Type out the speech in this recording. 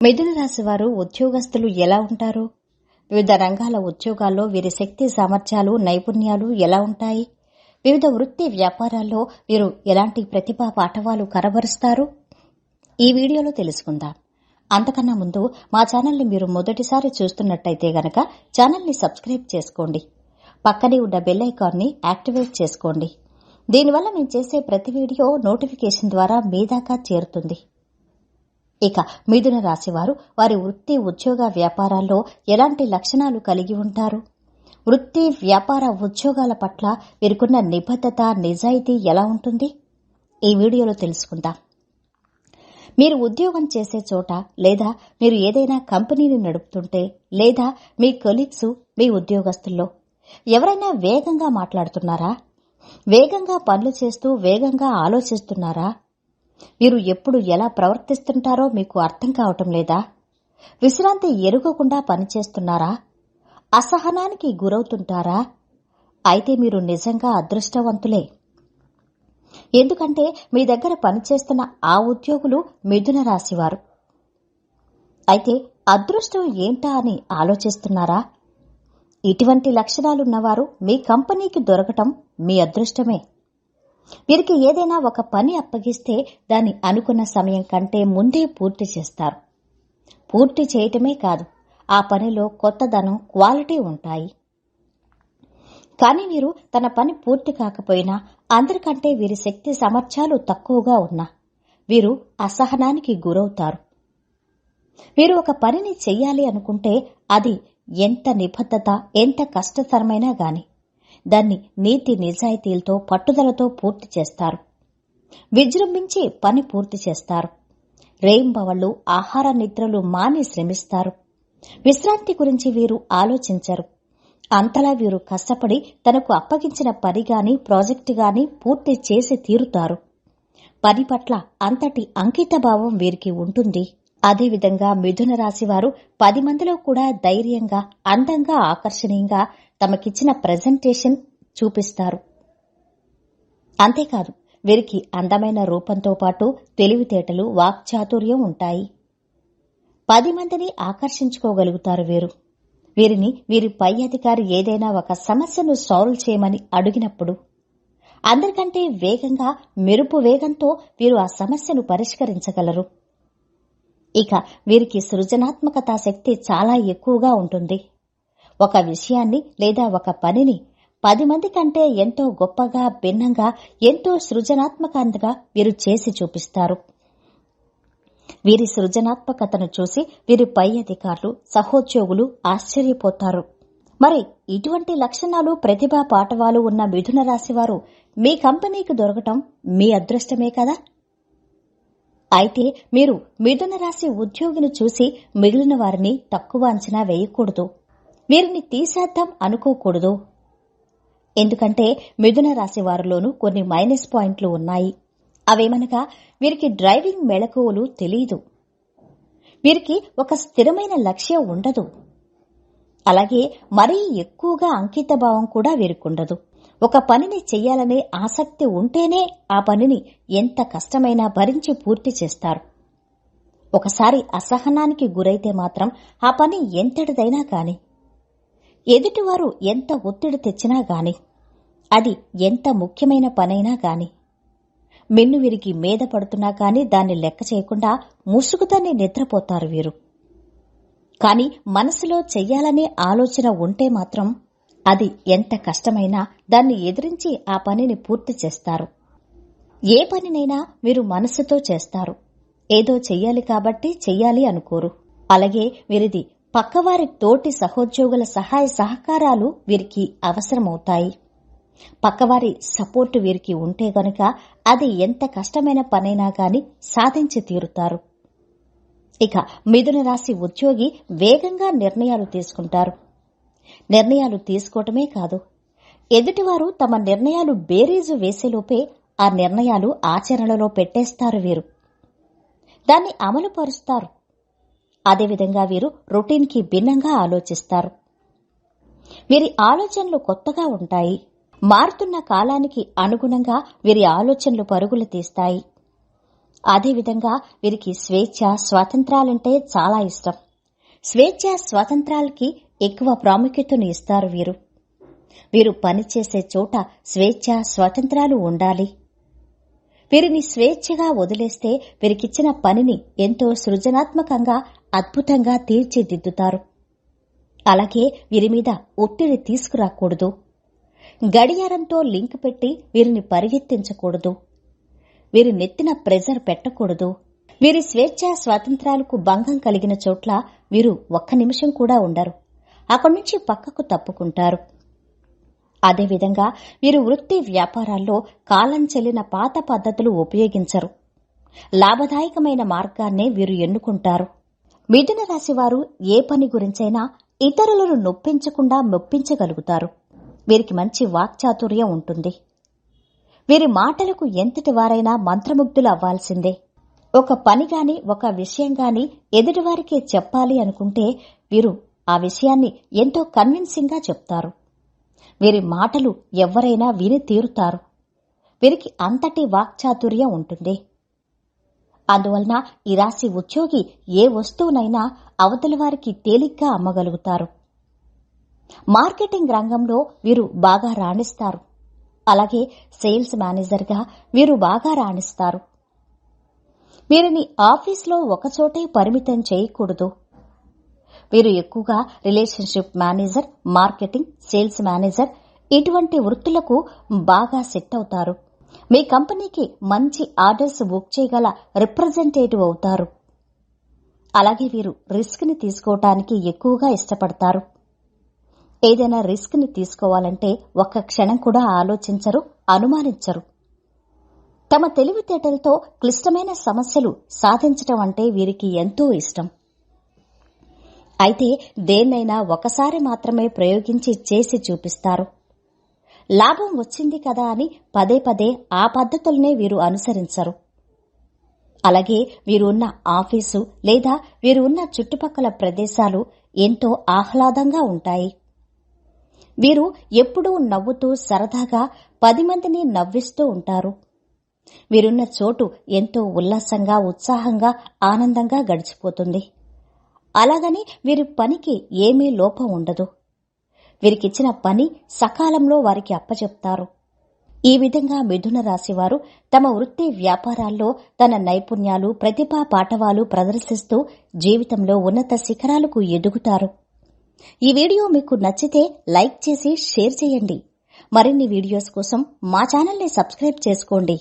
మిథున రాశి వారు ఉద్యోగస్తులు ఎలా ఉంటారు? వివిధ రంగాల ఉద్యోగాల్లో వీరి శక్తి సామర్థ్యాలు నైపుణ్యాలు ఎలా ఉంటాయి? వివిధ వృత్తి వ్యాపారాల్లో వీరు ఎలాంటి ప్రతిభా పాఠవాలు కనబరుస్తారు? ఈ వీడియోలో తెలుసుకుందాం. అంతకన్నా ముందు మా ఛానల్ని మీరు మొదటిసారి చూస్తున్నట్టయితే గనక ఛానల్ని సబ్స్క్రైబ్ చేసుకోండి. పక్కనే ఉన్న బెల్ ఐకాన్ని యాక్టివేట్ చేసుకోండి. దీనివల్ల మేము చేసే ప్రతి వీడియో నోటిఫికేషన్ ద్వారా మీ దాకా చేరుతుంది. ఇక మిథున రాశివారు వారి వృత్తి ఉద్యోగ వ్యాపారాల్లో ఎలాంటి లక్షణాలు కలిగి ఉంటారు? వృత్తి వ్యాపార ఉద్యోగాల పట్ల వీరికున్న నిబద్ధత నిజాయితీ ఎలా ఉంటుంది? ఈ వీడియోలో తెలుసుకుందాం. మీరు ఉద్యోగం చేసే చోట లేదా మీరు ఏదైనా కంపెనీని నడుపుతుంటే లేదా మీ కొలీగ్స్ మీ ఉద్యోగస్తుల్లో ఎవరైనా వేగంగా మాట్లాడుతున్నారా? వేగంగా పనులు చేస్తూ వేగంగా ఆలోచిస్తున్నారా? మీరు ఎప్పుడు ఎలా ప్రవర్తిస్తుంటారో మీకు అర్థం కావటం లేదా? విశ్రాంతి ఎరుగకుండా పనిచేస్తున్నారా? అసహనానికి గురవుతుంటారా? అయితే మీరు నిజంగా అదృష్టవంతులే. ఎందుకంటే మీ దగ్గర పనిచేస్తున్న ఆ ఉద్యోగులు మిథున రాశివారు. అయితే అదృష్టం ఏంటా అని ఆలోచిస్తున్నారా? ఇటువంటి లక్షణాలున్నవారు మీ కంపెనీకి దొరకటం మీ అదృష్టమే. వీరికి ఏదైనా ఒక పని అప్పగిస్తే దాన్ని అనుకున్న సమయం కంటే ముందే పూర్తి చేస్తారు. పూర్తి చేయటమే కాదు ఆ పనిలో కొత్తదనం క్వాలిటీ ఉంటాయి. కానీ వీరు తన పని పూర్తి కాకపోయినా అందరికంటే వీరి శక్తి సామర్థ్యాలు తక్కువగా ఉన్నా వీరు అసహనానికి గురవుతారు. వీరు ఒక పనిని చెయ్యాలి అనుకుంటే అది ఎంత నిబద్ధత ఎంత కష్టతరమైనా గాని. దాన్ని నీతి నిజాయితీలతో పట్టుదలతో పూర్తి చేస్తారు. విజృంభించి పని పూర్తి చేస్తారు. రేయింబవళ్ళు ఆహార నిద్రలు మాని శ్రమిస్తారు. విశ్రాంతి గురించి వీరు ఆలోచించరు. అంతలా వీరు కష్టపడి తనకు అప్పగించిన పని గాని ప్రాజెక్టు గాని పూర్తి చేసి తీరుతారు. పని పట్ల అంతటి అంకితభావం వీరికి ఉంటుంది. అదేవిధంగా మిథున రాశివారు పది మందిలో కూడా ధైర్యంగా అందంగా ఆకర్షణీయంగా తమకిచ్చిన ప్రజెంటేషన్ చూపిస్తారు. అంతేకాదు వీరికి అందమైన రూపంతో పాటు తెలివితేటలు వాక్చాతుర్యం ఉంటాయి. పది మందిని ఆకర్షించుకోగలుగుతారు వీరు. వీరిని వీరి పై అధికారి ఏదైనా ఒక సమస్యను సాల్వ్ చేయమని అడిగినప్పుడు అందరికంటే వేగంగా మెరుపు వేగంతో వీరు ఆ సమస్యను పరిష్కరించగలరు. ఇక వీరికి సృజనాత్మకత శక్తి చాలా ఎక్కువగా ఉంటుంది. ఒక విషయాన్ని లేదా ఒక పనిని పది మంది కంటే ఎంతో గొప్పగా భిన్నంగా ఎంతో సృజనాత్మకంగా వీరు చేసి చూపిస్తారు. వీరి సృజనాత్మకతను చూసి వీరి పై అధికారులు సహోద్యోగులు ఆశ్చర్యపోతారు. మరి ఇటువంటి లక్షణాలు ప్రతిభా పాఠవాలు ఉన్న మిథున రాశి వారు మీ కంపెనీకి దొరకటం మీ అదృష్టమే కదా? అయితే మీరు మిథున రాశి ఉద్యోగిని చూసి మిగిలిన వారిని తక్కువ అంచనా వేయకూడదు. వీరిని తీసేద్దాం అనుకోకూడదు. ఎందుకంటే మిథున రాశి వారిలోనూ కొన్ని మైనస్ పాయింట్లు ఉన్నాయి. అవేమనగా వీరికి డ్రైవింగ్ మెళకువలు తెలియదు వీరికి ఒక స్థిరమైన లక్ష్యం ఉండదు. అలాగే మరీ ఎక్కువగా అంకితభావం కూడా వీరికుండదు. ఒక పనిని చెయ్యాలనే ఆసక్తి ఉంటేనే ఆ పనిని ఎంత కష్టమైనా భరించి పూర్తి చేస్తారు. ఒకసారి అసహనానికి గురైతే మాత్రం ఆ పని ఎంతటిదైనా కానీ ఎదుటివారు ఎంత ఒత్తిడి తెచ్చినా గాని అది ఎంత ముఖ్యమైన పనైనా గాని మిన్ను విరిగి మీద పడుతున్నా కాని దాన్ని లెక్క చేయకుండా ముసుగుతోనే నిద్రపోతారు వీరు. కాని మనసులో చెయ్యాలనే ఆలోచన ఉంటే మాత్రం అది ఎంత కష్టమైనా దాన్ని ఎదిరించి ఆ పనిని పూర్తి చేస్తారు. ఏ పనినైనా మీరు మనసుతో చేస్తారు. ఏదో చెయ్యాలి కాబట్టి చెయ్యాలి అనుకోరు. అలాగే వీరిది పక్కవారి తోటి సహోద్యోగుల సహాయ సహకారాలు వీరికి అవసరమవుతాయి. పక్కవారి సపోర్టు వీరికి ఉంటే గనుక అది ఎంత కష్టమైన పనైనా గాని సాధించి తీరుతారు. ఇక మిథున రాశి ఉద్యోగి వేగంగా నిర్ణయాలు తీసుకుంటారు. నిర్ణయాలు తీసుకోవటమే కాదు. ఎదుటివారు తమ నిర్ణయాలు బేరీజు వేసేలోపే ఆ నిర్ణయాలు ఆచరణలో పెట్టేస్తారు వీరు. దాన్ని అమలు పరుస్తారు అదేవిధంగా వీరు రొటీన్కి భిన్నంగా ఆలోచిస్తారు. వీరి ఆలోచనలు కొత్తగా ఉంటాయి. మారుతున్న కాలానికి అనుగుణంగా వీరి ఆలోచనలు పరుగులు తీస్తాయి. అదేవిధంగా వీరికి స్వేచ్ఛ స్వాతంత్రాలంటే చాలా ఇష్టం. స్వేచ్ఛ స్వాతంత్రాలకి ఎక్కువ ప్రాముఖ్యతను ఇస్తారు వీరు. వీరు పనిచేసే చోట స్వేచ్ఛ స్వాతంత్రాలు ఉండాలి. వీరిని స్వేచ్ఛగా వదిలేస్తే వీరికిచ్చిన పనిని ఎంతో సృజనాత్మకంగా అద్భుతంగా తీర్చిదిద్దుతారు. అలాగే వీరి మీద ఒత్తిడి తీసుకురాకూడదు. గడియారంతో లింక్ పెట్టి వీరిని పరిగెత్తించకూడదు. వీరి నెత్తిన ప్రెజర్ పెట్టకూడదు. వీరి స్వేచ్ఛ స్వాతంత్రాలకు భంగం కలిగిన చోట్ల వీరు ఒక్క నిమిషం కూడా ఉండరు. అక్కడి నుంచి పక్కకు తప్పుకుంటారు. అదేవిధంగా వీరు వృత్తి వ్యాపారాల్లో కాలం చెల్లిన పాత పద్ధతులు ఉపయోగించరు. లాభదాయకమైన మార్గాన్నే వీరు ఎన్నుకుంటారు. మిథున రాశి వారు ఏ పని గురించైనా ఇతరులను నొప్పించకుండా మెప్పించగలుగుతారు. వీరికి మంచి వాక్చాతుర్యం ఉంటుంది. వీరి మాటలకు ఎంతటి వారైనా మంత్రముగ్ధులు అవ్వాల్సిందే. ఒక పని గాని ఒక విషయం గాని ఎదుటివారికే చెప్పాలి అనుకుంటే వీరు ఆ విషయాన్ని ఎంతో కన్విన్సింగ్గా చెప్తారు. వీరి మాటలు ఎవరైనా విని తీరుతారు. వీరికి అంతటి వాక్చాతుర్యం ఉంటుంది. అందువలన ఈ రాశి ఉద్యోగి ఏ వస్తువునైనా అవతలి వారికి తేలిగ్గా అమ్మగలుగుతారు. మార్కెటింగ్ రంగంలో వీరు బాగా రాణిస్తారు. అలాగే సేల్స్ మేనేజర్గా వీరు బాగా రాణిస్తారు. వీరిని ఆఫీస్లో ఒకచోటే పరిమితం చేయకూడదు. వీరు ఎక్కువగా relationship manager marketing sales manager ఇటువంటి వృత్తులకు బాగా సెట్ అవుతారు. మీ కంపెనీకి మంచి ఆర్డర్స్ బుక్ చేయగల రిప్రజెంటేటివ్ అవుతారు. అలాగే వీరు రిస్క్ని తీసుకోవటానికి ఎక్కువగా ఇష్టపడతారు. ఏదైనా రిస్క్ని తీసుకోవాలంటే ఒక్క క్షణం కూడా ఆలోచించరు అనుమానించరు. తమ తెలివితేటలతో క్లిష్టమైన సమస్యలు సాధించటం అంటే వీరికి ఎంతో ఇష్టం. అయితే దేన్నైనా ఒకసారి మాత్రమే ప్రయోగించి చేసి చూపిస్తారు. లాభం వచ్చింది కదా అని పదే పదే ఆ పద్ధతుల్నే వీరు అనుసరించరు. అలాగే వీరు ఉన్న ఆఫీసు లేదా వీరు ఉన్న చుట్టుపక్కల ప్రదేశాలు ఎంతో ఆహ్లాదంగా ఉంటాయి. వీరు ఎప్పుడూ నవ్వుతూ సరదాగా పది మందిని నవ్విస్తూ ఉంటారు. వీరున్న చోటు ఎంతో ఉల్లాసంగా ఉత్సాహంగా ఆనందంగా గడిచిపోతుంది. అలాగని వీరి పనికి ఏమీ లోపం ఉండదు. వీరికిచ్చిన పని సకాలంలో వారికి అప్పచెప్తారు ఈ విధంగా మిథున రాశివారు తమ వృత్తి వ్యాపారాల్లో తన నైపుణ్యాలు ప్రతిభా పాఠవాలు ప్రదర్శిస్తూ జీవితంలో ఉన్నత శిఖరాలకు ఎదుగుతారు. ఈ వీడియో మీకు నచ్చితే లైక్ చేసి షేర్ చేయండి. మరిన్ని వీడియోస్ కోసం మా ఛానల్ని సబ్స్క్రైబ్ చేసుకోండి.